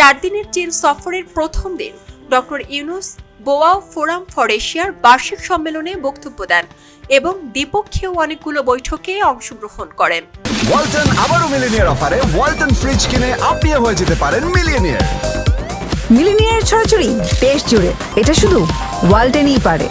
চার দিনের চীন সফরের প্রথম দিন doctor Yunus Boao forum for এশিয়ার বার্ষিক সম্মেলনে বক্তব্য দেন এবং দ্বিপক্ষীয় অনেকগুলো বৈঠকে অংশগ্রহণ করেন। ওয়ালটন আবারও মিলিনিয়ার অফারে ওয়ালটন ফ্রিজ কিনে আপনিও হয়ে যেতে পারেন মিলিয়নিয়ার মিলিনিয়ার ছড়াছড়ি দেশ জুড়ে এটা শুধু ওয়ালটেনই পারে।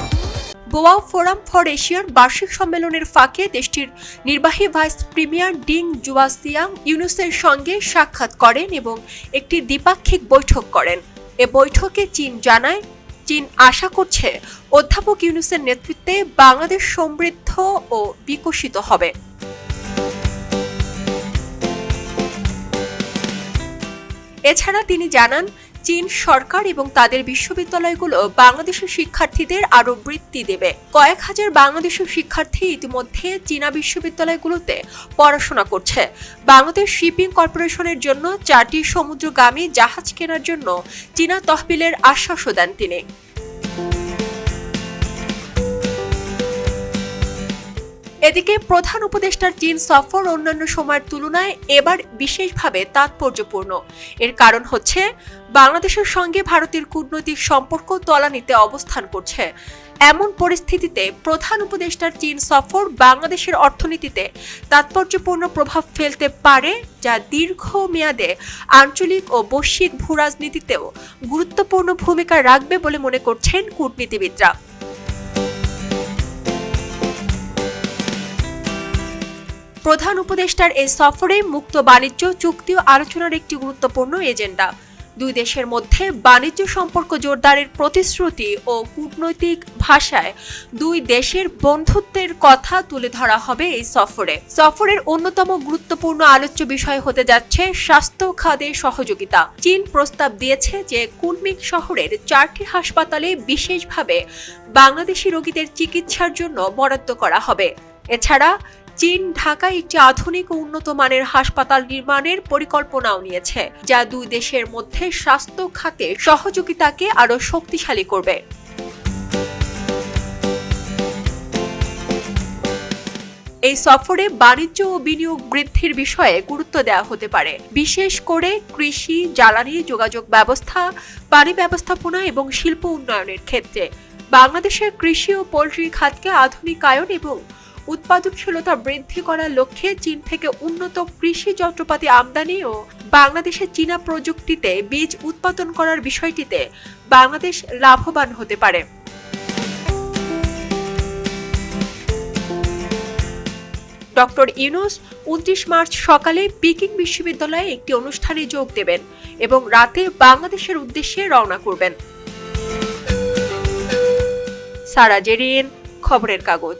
বোয়া ফোরাম ফর এশিয়ার বার্ষিক সম্মেলনের ফাঁকে দেশটির নির্বাহী ভাইস প্রিমিয়ার ডিং জুয়াসিয়াং ইউনুসের সঙ্গে সাক্ষাৎ করেন এবং একটি দ্বিপাক্ষিক বৈঠক করেন। এ বৈঠকে চীন জানায়, চীন আশা করছে অধ্যাপক ইউনুসের নেতৃত্বে বাংলাদেশ সমৃদ্ধ ও বিকশিত হবে। এছাড়া তিনি জানান চীন সরকার এবং তাদের বিশ্ববিদ্যালয়গুলো বাংলাদেশের শিক্ষার্থীদের আরও বৃত্তি দেবে। কয়েক হাজার বাংলাদেশের শিক্ষার্থী ইতিমধ্যে চীনা বিশ্ববিদ্যালয়গুলোতে পড়াশোনা করছে। বাংলাদেশ শিপিং কর্পোরেশনের জন্য চারটি সমুদ্রগামী জাহাজ কেনার জন্য চীনা তহবিলের আশ্বাসও দেন তিনি। এদিকে প্রধান উপদেষ্টার চীন সফর অন্যান্য সময়ের তুলনায় এবার বিশেষভাবে তাৎপর্যপূর্ণ। এর কারণ হচ্ছে, বাংলাদেশের সঙ্গে ভারতের কূটনৈতিক সম্পর্ক তলানিতে অবস্থান করছে। এমন পরিস্থিতিতে প্রধান উপদেষ্টার চীন সফর বাংলাদেশের অর্থনীতিতে তাৎপর্যপূর্ণ প্রভাব ফেলতে পারে, যা দীর্ঘ মেয়াদে আঞ্চলিক ও বৈশ্বিক ভূরাজনীতিতেও গুরুত্বপূর্ণ ভূমিকা রাখবে বলে মনে করছেন কূটনীতিবিদরা। প্রধান উপদেষ্টার এই সফরে মুক্ত বাণিজ্য, চুক্তি ও আলোচনার একটি গুরুত্বপূর্ণ এজেন্ডা। দুই দেশের মধ্যে বাণিজ্য সম্পর্ক জোরদারের প্রতিশ্রুতি ও কূটনৈতিক ভাষায় দুই দেশের বন্ধুত্বের কথা তুলে ধরা হবে এই সফরে। সফরের অন্যতম গুরুত্বপূর্ণ আলোচ্য বিষয় হতে যাচ্ছে স্বাস্থ্য খাতে সহযোগিতা। চীন প্রস্তাব দিয়েছে যে কুনমিং শহরের চারটি হাসপাতালে বিশেষভাবে বাংলাদেশি রোগীদের চিকিৎসার জন্য বরাদ্দ করা হবে। এছাড়া চীন ঢাকায় একটি আধুনিক উন্নত মানের হাসপাতাল নির্মাণের পরিকল্পনাও নিয়েছে, যা দুই দেশের মধ্যে স্বাস্থ্য খাতে সহযোগিতাকে আরও শক্তিশালী করবে। এই সফরে বাণিজ্য ও বিনিয়োগ বৃদ্ধির বিষয়ে গুরুত্ব দেওয়া হতে পারে, বিশেষ করে কৃষি, জ্বালানি, যোগাযোগ ব্যবস্থা, পানি ব্যবস্থাপনা এবং শিল্প উন্নয়নের ক্ষেত্রে। বাংলাদেশের কৃষি ও পোল্ট্রি খাতকে আধুনিকায়ন এবং উৎপাদনশীলতা বৃদ্ধি করার লক্ষ্যে চীন থেকে উন্নত কৃষি যন্ত্রপাতি আমদানি ও বাংলাদেশে চীনা প্রযুক্তিতে বীজ উৎপাদন করার বিষয়টিতে বাংলাদেশ লাভবান হতে পারে। ডক্টর ইউনুস উনত্রিশ মার্চ সকালে পিকিং বিশ্ববিদ্যালয়ে একটি অনুষ্ঠানে যোগ দেবেন এবং রাতে বাংলাদেশের উদ্দেশ্যে রওনা করবেন। সারা জেরিন, খবরের কাগজ।